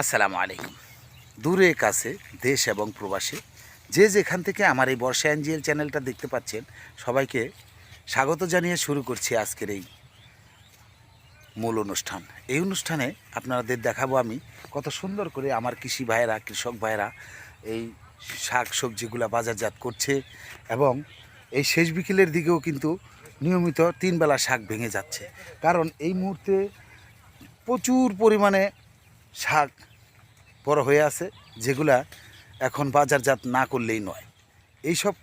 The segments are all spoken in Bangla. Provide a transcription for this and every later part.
আসসালামু আলাইকুম। দূরে, কাছে, দেশ এবং প্রবাসে যে যেখান থেকে আমার এই বর্ষা এনজিএল চ্যানেলটা দেখতে পাচ্ছেন, সবাইকে স্বাগত জানিয়ে শুরু করছি আজকের এই মূল অনুষ্ঠান। এই অনুষ্ঠানে আপনাদের দেখাবো আমি কত সুন্দর করে আমার কৃষি ভাইয়েরা, কৃষক ভাইয়েরা এই শাক সবজিগুলা বাজারজাত করছে এবং এই শেষ বিকেলের দিকেও কিন্তু নিয়মিত তিনবেলা শাক ভেঙে যাচ্ছে। কারণ এই মুহূর্তে প্রচুর পরিমাণে শাক বড় হয়ে আছে, যেগুলা এখন বাজারজাত না করলেই নয়। এইসব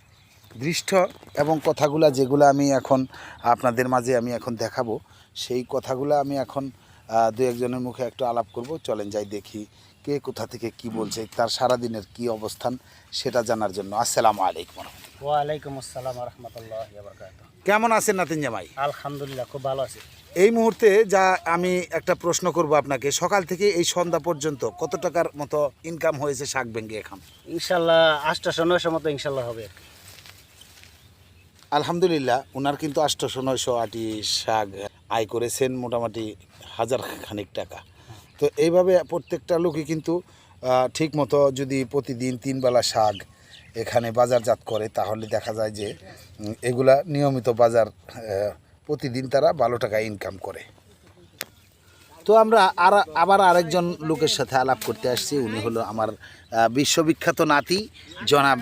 দৃষ্ট এবং কথাগুলা যেগুলো আমি এখন আপনাদের মাঝে আমি এখন দেখাবো, সেই কথাগুলো আমি এখন দু একজনের মুখে একটু আলাপ করব, চলেন যাই দেখি কে কোথা থেকে কি বলছে তার সারাদিনের কি অবস্থান সেটা জানার জন্য। আসসালামু আলাইকুম ওয়ালাইকুম আসসালাম রহমতুল্লাহ কেমন আছেন নাতিন জামাই? আলহামদুলিল্লাহ খুব ভালো আছি। এই মুহূর্তে যা আমি একটা প্রশ্ন করব আপনাকে সকাল থেকে এই সন্ধ্যা পর্যন্ত কত টাকার মতো ইনকাম হয়েছে শাক ভেঙে এখন? ইনশাল্লাহ আটটাশো নয়শো মতো ইনশাল্লাহ হবে। আলহামদুলিল্লাহ ওনার কিন্তু আটশোশো নয়শো আটি শাক আয় করেছেন মোটামুটি হাজার খানিক টাকা। তো এইভাবে প্রত্যেকটা লোকই কিন্তু ঠিক মতো যদি প্রতিদিন তিনবেলা শাক এখানে বাজারজাত করে তাহলে দেখা যায় যে এগুলা নিয়মিত বাজার প্রতিদিন তারা ভালো টাকা ইনকাম করে। তো আমরা আর আবার আরেকজন লোকের সাথে আলাপ করতে আসছি উনি হলো আমার বিশ্ববিখ্যাত নাতি জনাব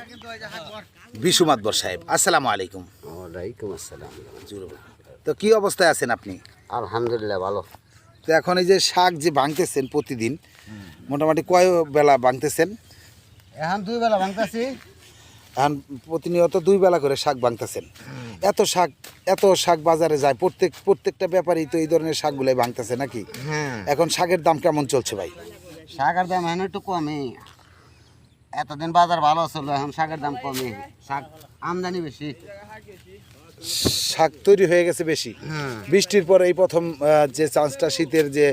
বিশুমাতবর সাহেব। আসসালামু আলাইকুম। ওয়ালাইকুম আসসালাম। তো কি অবস্থায় আছেন আপনি? আলহামদুলিল্লাহ ভালো। তো এখন এই যে শাক যে ভাঙতেছেন প্রতিদিন মোটামুটি কয় বেলা ভাঙতেছেন? এখন দুই বেলা ভাঙতেছি। এখন প্রতিনিয়ত দুই বেলা করে শাক ভাঙতেছেন। এত শাক এত শাক বাজারে যায় প্রত্যেক প্রত্যেকটা ব্যাপারই তো এই ধরনের শাকগুলাই ভাঙতেছে নাকি? হ্যাঁ। এখন শাকের দাম কেমন চলছে ভাই? শাকের দাম এখন একটু কমই এতদিন বাজার ভালো ছিল এখন শাকের দাম কমে। শাক আমদানি বেশি। শাক তৈরি হয়ে গেছে বেশি। হ্যাঁ। বৃষ্টির পরে এই প্রথম যে চান্সটা শীতের যে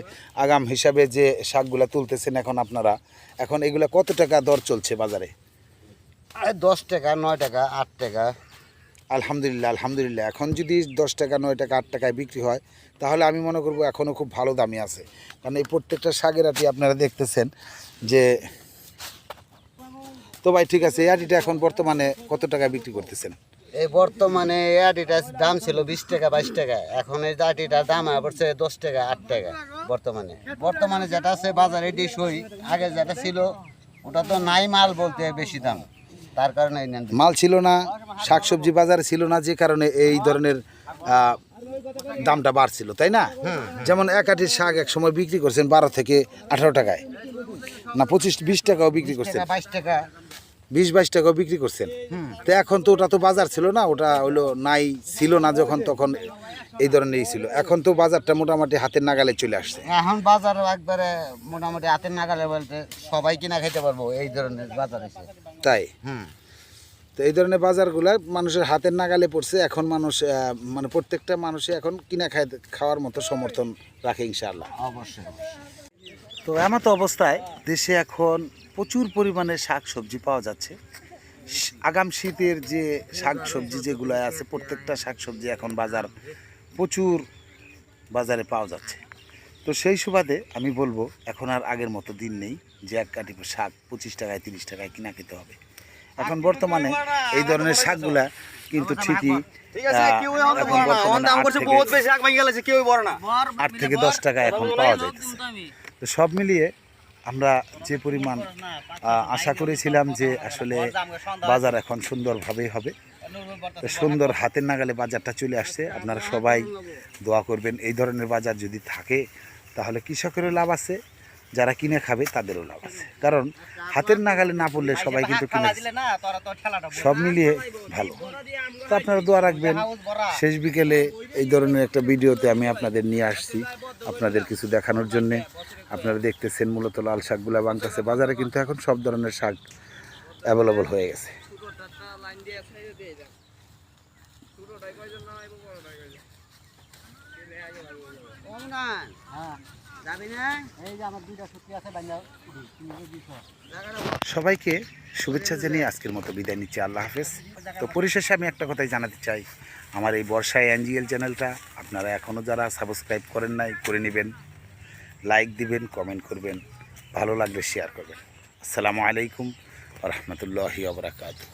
আগাম হিসাবে যে শাকগুলা তুলতেছেন এখন আপনারা এখন এগুলা কত টাকা দর চলছে বাজারে? দশ টাকা নয় টাকা আট টাকা। আলহামদুলিল্লাহ আলহামদুলিল্লাহ। এখন যদি দশ টাকা নয় টাকা আট টাকায় বিক্রি হয় তাহলে আমি মনে করব এখনও খুব ভালো দামই আছে। কারণ এই প্রত্যেকটা শাকের আটি আপনারা দেখতেছেন যে তো ভাই ঠিক আছে এই আটিটা এখন বর্তমানে কত টাকা বিক্রি করতেছেন? এই বর্তমানে এই আটিটার দাম ছিল বিশ টাকা বাইশ টাকা। এখন এই আটিটার দাম পড়ছে দশ টাকা আট টাকা বর্তমানে। বর্তমানে যেটা আছে বাজারে এটি সই আগে যেটা ছিল ওটা তো নাই মাল বলতে বেশি দাম। তার কারণে মাল ছিল না শাকসবজি বাজারে ছিল না যে কারণে এই ধরনের দামটা বাড়ছিল তাই না? যেমন এক আটির শাক এক সময় বিক্রি করছেন বারো থেকে আঠারো টাকায় না পঁচিশ বিশ টাকাও বিক্রি করছেন। বাইশ টাকা বিশ বাইশ টাকাও বিক্রি করছেন। তো এখন তো ওটা তো বাজার ছিল না ওটা হলো নাই ছিল না যখন তখন এই ধরনেরই ছিল। এখন তো বাজারটা মোটামুটি হাতের নাগালে চলে আসছে। এখন বাজার একবারে মোটামুটি হাতের নাগালে বলতে সবাই কিনা খেতে পারব এই ধরনের বাজার তাই? হুম। তো এই ধরনের বাজারগুলো মানুষের হাতের নাগালে পড়ছে এখন মানুষ মানে প্রত্যেকটা মানুষই এখন কিনা খায় খাওয়ার মতো সমর্থন রাখে ইনশাআল্লাহ। অবশ্যই তো এমন তো অবস্থায় দেশে এখন প্রচুর পরিমাণে শাক সবজি পাওয়া যাচ্ছে। আগাম শীতের যে শাক সবজি যেগুলো আছে প্রত্যেকটা শাক সবজি এখন বাজার প্রচুর বাজারে পাওয়া যাচ্ছে। তো সেই সুবাদে আমি বলব এখন আর আগের মতো দিন নেই যে এক কাটি শাক পঁচিশ টাকায় তিরিশ টাকায় কিনা খেতে হবে। এখন বর্তমানে এই ধরনের শাকগুলা কিন্তু ঠিকই এখন বর্তমানে আট থেকে আট থেকে দশ টাকা এখন পাওয়া যাইতেছে। তো সব মিলিয়ে আমরা যে পরিমাণ আশা করেছিলাম যে আসলে বাজার এখন সুন্দরভাবেই হবে। সুন্দর হাতের নাগালে বাজারটা চলে আসছে। আপনারা সবাই দোয়া করবেন, এই ধরনের বাজার যদি থাকে, তাহলে কৃষকেরও লাভ আছে। যারা কিনে খাবে তাদেরও লাভ আছে। কারণ হাতের নাগালে না পড়লে সবাই কিন্তু কিনে সব মিলিয়ে ভালো। তো আপনারা দোয়া রাখবেন। শেষ বিকেলে এই ধরনের একটা ভিডিওতে আমি আপনাদের নিয়ে আসছি আপনাদের কিছু দেখানোর জন্যে। আপনারা দেখতেছেন মূলত লাল শাকগুলো শাকগুলা বাংকাছে বাজারে কিন্তু এখন সব ধরনের শাক অ্যাভেলেবল হয়ে গেছে। যাবি না? এই যে আমার দুইটা ছুটি আছে বাঞ্জা সবাইকে শুভেচ্ছা জানিয়ে আজকের মতো বিদায় নিচ্ছি। আল্লাহ হাফেজ। তো পরিশেষে আমি একটা কথাই জানাতে চাই। আমার এই বর্ষায় এনজিএল চ্যানেলটা আপনারা এখনও যারা সাবস্ক্রাইব করেন নাই করে নেবেন। লাইক দিবেন কমেন্ট করবেন। ভালো লাগলে শেয়ার করবেন। আসসালামু আলাইকুম রহমতুল্লাহি আবরাকাতু